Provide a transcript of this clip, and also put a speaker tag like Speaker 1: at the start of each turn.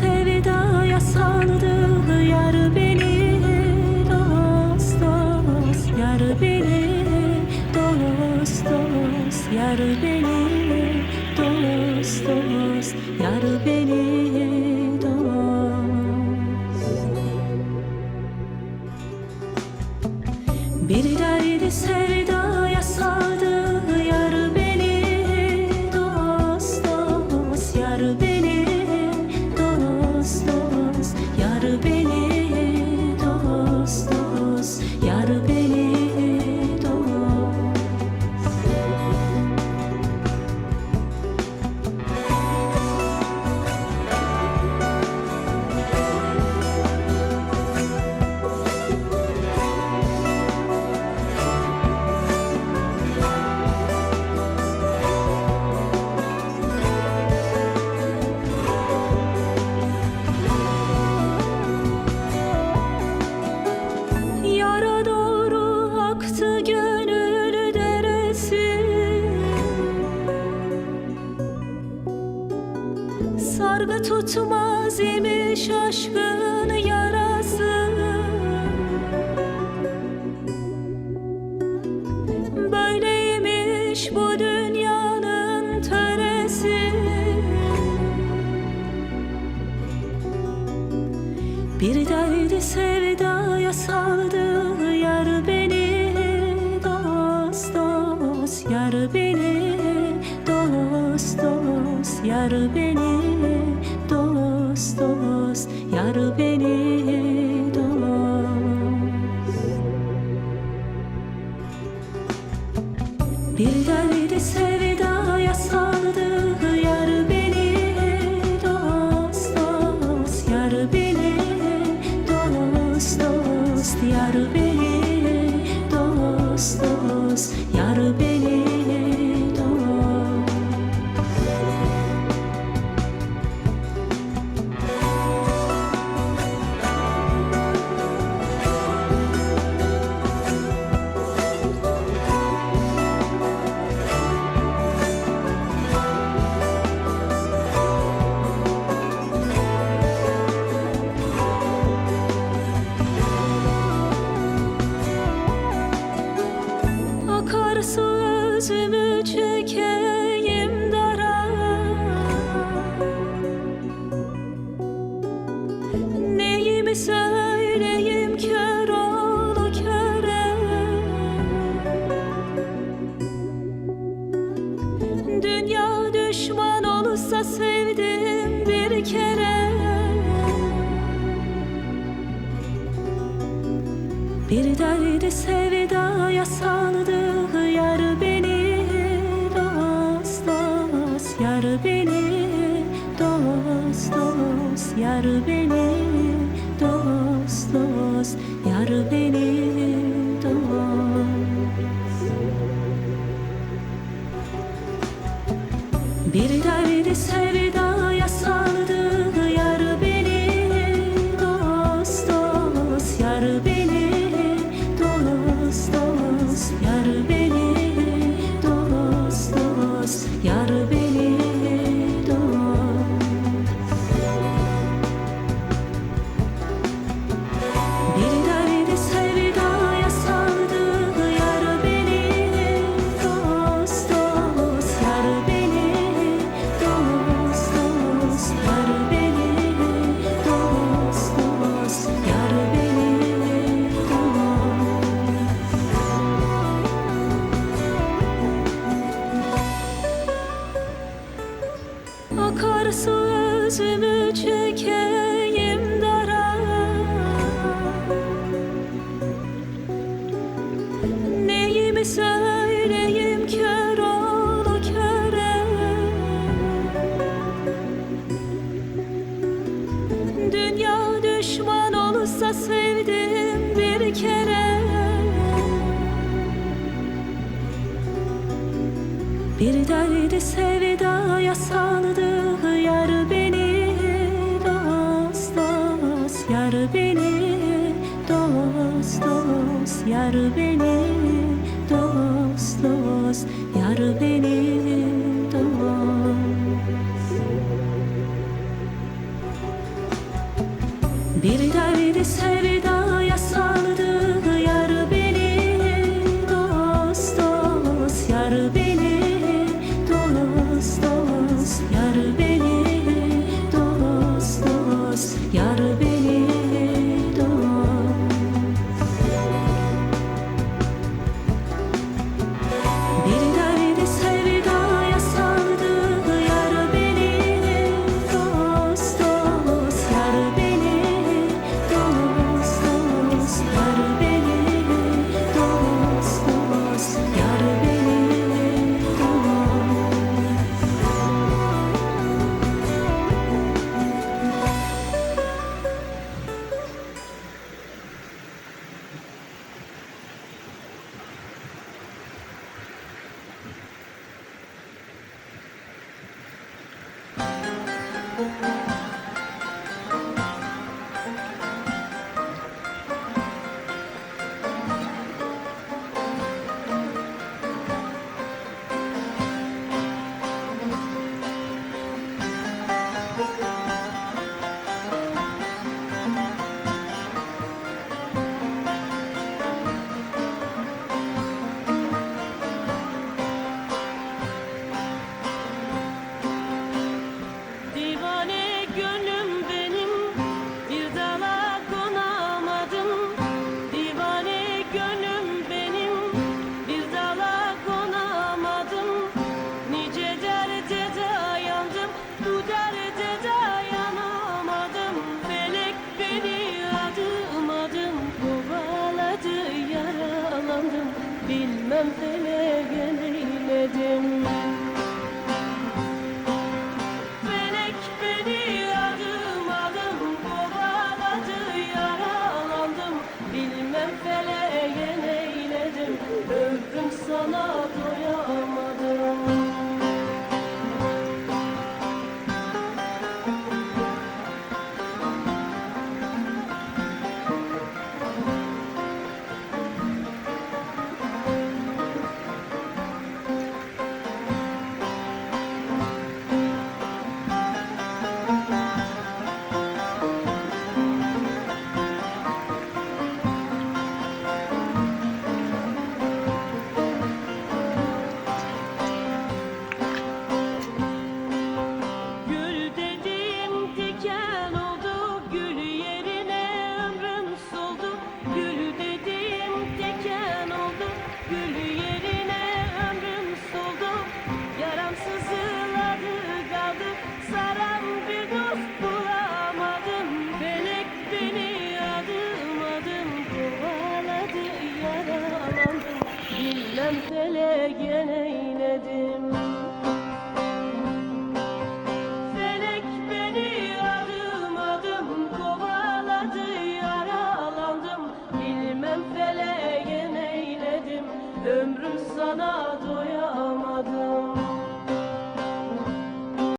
Speaker 1: sevdaya sandığı yar beni dost dost. Yar beni dost dost. Yar beni dost dost. Yar beni dost. Bir derdi sevda Sargı tutmaz imiş aşkın yarası. Böyleymiş bu dünyanın töresi. Bir derdi sevdaya saldı Yar beni dost dost Yar beni dost dost Yar beni Bir derdi sevdaya saldı Yar beni dost dost. Yar beni dost dost. Yar beni dost dost. Yar beni özümü çekeyim dara. Neyimi söyleyeyim kör oğlu köre? Dünya düşman olursa sevdim bir kere. Bir derdi sevdaya saldı Yar beni Yar beni dost dost Yar beni dost. Bir derdi sevdaya